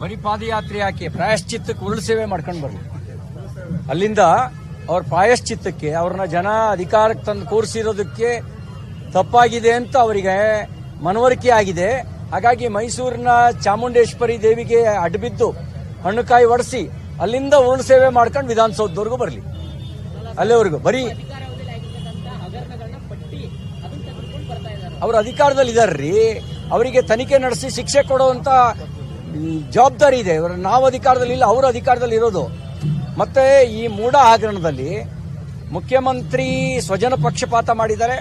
ಬರೀ ಪಾದಯಾತ್ರೆ ಯಾಕೆ? ಪ್ರಾಯಶ್ಚಿತ್ತಕ್ಕೆ ಉರುಳು ಸೇವೆ ಮಾಡ್ಕೊಂಡು ಬರ್ಲಿ. ಅಲ್ಲಿಂದ ಅವ್ರ ಪ್ರಾಯಶ್ಚಿತ್ತಕ್ಕೆ, ಅವ್ರನ್ನ ಜನ ಅಧಿಕಾರಕ್ಕೆ ತಂದು ಕೂರಿಸಿರೋದಕ್ಕೆ ತಪ್ಪಾಗಿದೆ ಅಂತ ಅವರಿಗೆ ಮನವರಿಕೆ ಆಗಿದೆ. ಹಾಗಾಗಿ ಮೈಸೂರಿನ ಚಾಮುಂಡೇಶ್ವರಿ ದೇವಿಗೆ ಅಡ್ಬಿದ್ದು ಹಣ್ಣುಕಾಯಿ ಒಡಿಸಿ ಅಲ್ಲಿಂದ ಉರುಳು ಸೇವೆ ಮಾಡ್ಕೊಂಡು ವಿಧಾನಸೌಧದವರೆಗೂ ಬರಲಿ. ಅಲ್ಲಿವರೆಗೂ. ಬರೀ ಅವ್ರ ಅಧಿಕಾರದಲ್ಲಿ ಇದಾರ್ರಿ ಅವರಿಗೆ ತನಿಖೆ ನಡೆಸಿ ಶಿಕ್ಷೆ ಕೊಡುವಂತ ಜವಾಬ್ದಾರಿ ಇದೆ. ಇವರು ನಾವು ಅಧಿಕಾರದಲ್ಲಿ ಇಲ್ಲ, ಅವರು ಅಧಿಕಾರದಲ್ಲಿ ಇರೋದು. ಮತ್ತೆ ಈ ಮೂಢ ಹಗರಣದಲ್ಲಿ ಮುಖ್ಯಮಂತ್ರಿ ಸ್ವಜನ ಪಕ್ಷಪಾತ ಮಾಡಿದ್ದಾರೆ,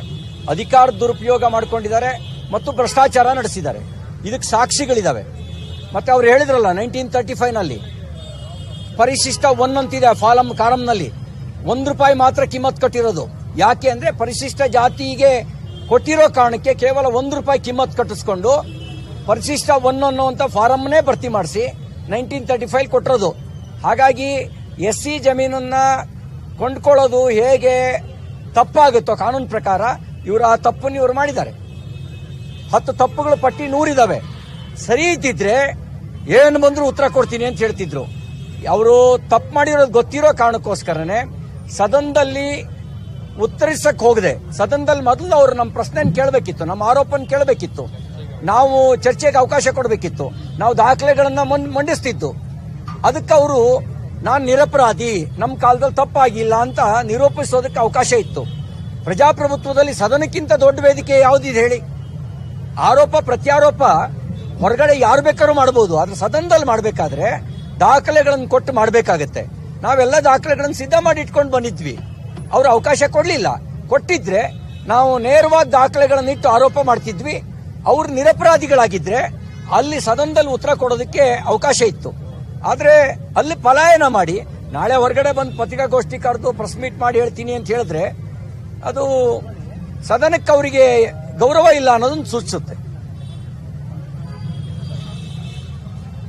ಅಧಿಕಾರ ದುರುಪಯೋಗ ಮಾಡಿಕೊಂಡಿದ್ದಾರೆ ಮತ್ತು ಭ್ರಷ್ಟಾಚಾರ ನಡೆಸಿದ್ದಾರೆ. ಇದಕ್ಕೆ ಸಾಕ್ಷಿಗಳಿದಾವೆ. ಮತ್ತೆ ಅವ್ರು ಹೇಳಿದ್ರಲ್ಲ ನೈನ್ಟೀನ್ ತರ್ಟಿ ಫೈವ್ನಲ್ಲಿ, ಪರಿಶಿಷ್ಟ ಒನ್ ಅಂತಿದೆ ಫಾಲಂ, ಕಾರಂನಲ್ಲಿ. ಒಂದು ರೂಪಾಯಿ ಮಾತ್ರ ಕಿಮ್ಮತ್ ಕಟ್ಟಿರೋದು. ಯಾಕೆ ಅಂದ್ರೆ ಪರಿಶಿಷ್ಟ ಜಾತಿಗೆ ಕೊಟ್ಟಿರೋ ಕಾರಣಕ್ಕೆ ಕೇವಲ ಒಂದು ರೂಪಾಯಿ ಕಿಮ್ಮತ್ ಕಟ್ಟಿಸ್ಕೊಂಡು ಪರಿಶಿಷ್ಟ ಒನ್ ಅನ್ನುವಂತ ಫಾರಂನೇ ಭರ್ತಿ ಮಾಡಿಸಿ ನೈನ್ಟೀನ್ ತರ್ಟಿ ಫೈವ್ ಕೊಟ್ಟಿರೋದು. ಹಾಗಾಗಿ ಎಸ್ ಸಿ ಜಮೀನನ್ನ ಕೊಂಡ್ಕೊಳ್ಳೋದು ಹೇಗೆ ತಪ್ಪಾಗುತ್ತೋ ಕಾನೂನು ಪ್ರಕಾರ ಇವರು ಆ ತಪ್ಪನ್ನು ಇವರು ಮಾಡಿದ್ದಾರೆ. ಹತ್ತು ತಪ್ಪುಗಳು ಪಟ್ಟಿ ನೂರಿದಾವೆ. ಸರಿ ಇದ್ದಿದ್ರೆ ಏನು ಬಂದ್ರು ಉತ್ತರ ಕೊಡ್ತೀನಿ ಅಂತ ಹೇಳ್ತಿದ್ರು. ಅವರು ತಪ್ಪು ಮಾಡಿರೋದು ಗೊತ್ತಿರೋ ಕಾರಣಕ್ಕೋಸ್ಕರನೇ ಸದನದಲ್ಲಿ ಉತ್ತರಿಸಕ್ಕೆ ಹೋಗದೆ. ಸದನದಲ್ಲಿ ಮೊದಲು ಅವರು ನಮ್ಮ ಪ್ರಶ್ನೆ ಕೇಳಬೇಕಿತ್ತು, ನಮ್ಮ ಆರೋಪನ ಕೇಳಬೇಕಿತ್ತು. ನಾವು ಚರ್ಚೆಗೆ ಅವಕಾಶ ಕೊಡಬೇಕಿತ್ತು. ನಾವು ದಾಖಲೆಗಳನ್ನ ಮಂಡಿಸ್ತಿತ್ತು ಅದಕ್ಕೆ ಅವರು, ನಾನು ನಿರಪರಾಧಿ ನಮ್ಮ ಕಾಲದಲ್ಲಿ ತಪ್ಪಾಗಿಲ್ಲ ಅಂತ ನಿರೂಪಿಸೋದಕ್ಕೆ ಅವಕಾಶ ಇತ್ತು. ಪ್ರಜಾಪ್ರಭುತ್ವದಲ್ಲಿ ಸದನಕ್ಕಿಂತ ದೊಡ್ಡ ವೇದಿಕೆ ಯಾವುದಿದೆ ಹೇಳಿ? ಆರೋಪ, ಪ್ರತ್ಯಾರೋಪ, ಹೊರಗಡೆ ಯಾರು ಬೇಕಾದ್ರೂ ಮಾಡಬಹುದು ಆದ್ರೆ ಸದನದಲ್ಲಿ ಮಾಡಬೇಕಾದ್ರೆ ದಾಖಲೆಗಳನ್ನು ಕೊಟ್ಟು ಮಾಡಬೇಕಾಗತ್ತೆ. ನಾವೆಲ್ಲ ದಾಖಲೆಗಳನ್ನು ಸಿದ್ಧ ಮಾಡಿ ಇಟ್ಕೊಂಡು ಬಂದಿದ್ವಿ. ಅವರು ಅವಕಾಶ ಕೊಡಲಿಲ್ಲ. ಕೊಟ್ಟಿದ್ರೆ ನಾವು ನೇರವಾಗಿ ದಾಖಲೆಗಳನ್ನು ಇಟ್ಟು ಆರೋಪ ಮಾಡ್ತಿದ್ವಿ. ಅವ್ರು ನಿರಪರಾಧಿಗಳಾಗಿದ್ರೆ ಅಲ್ಲಿ ಸದನದಲ್ಲಿ ಉತ್ತರ ಕೊಡೋದಕ್ಕೆ ಅವಕಾಶ ಇತ್ತು. ಆದ್ರೆ ಅಲ್ಲಿ ಪಲಾಯನ ಮಾಡಿ, ನಾಳೆ ಹೊರಗಡೆ ಬಂದು ಪತ್ರಿಕಾಗೋಷ್ಠಿ ಕರೆದು ಪ್ರೆಸ್ ಮೀಟ್ ಮಾಡಿ ಹೇಳ್ತೀನಿ ಅಂತ ಹೇಳಿದ್ರೆ ಅದು ಸದನಕ್ಕೆ ಅವರಿಗೆ ಗೌರವ ಇಲ್ಲ ಅನ್ನೋದನ್ನು ಸೂಚಿಸುತ್ತೆ.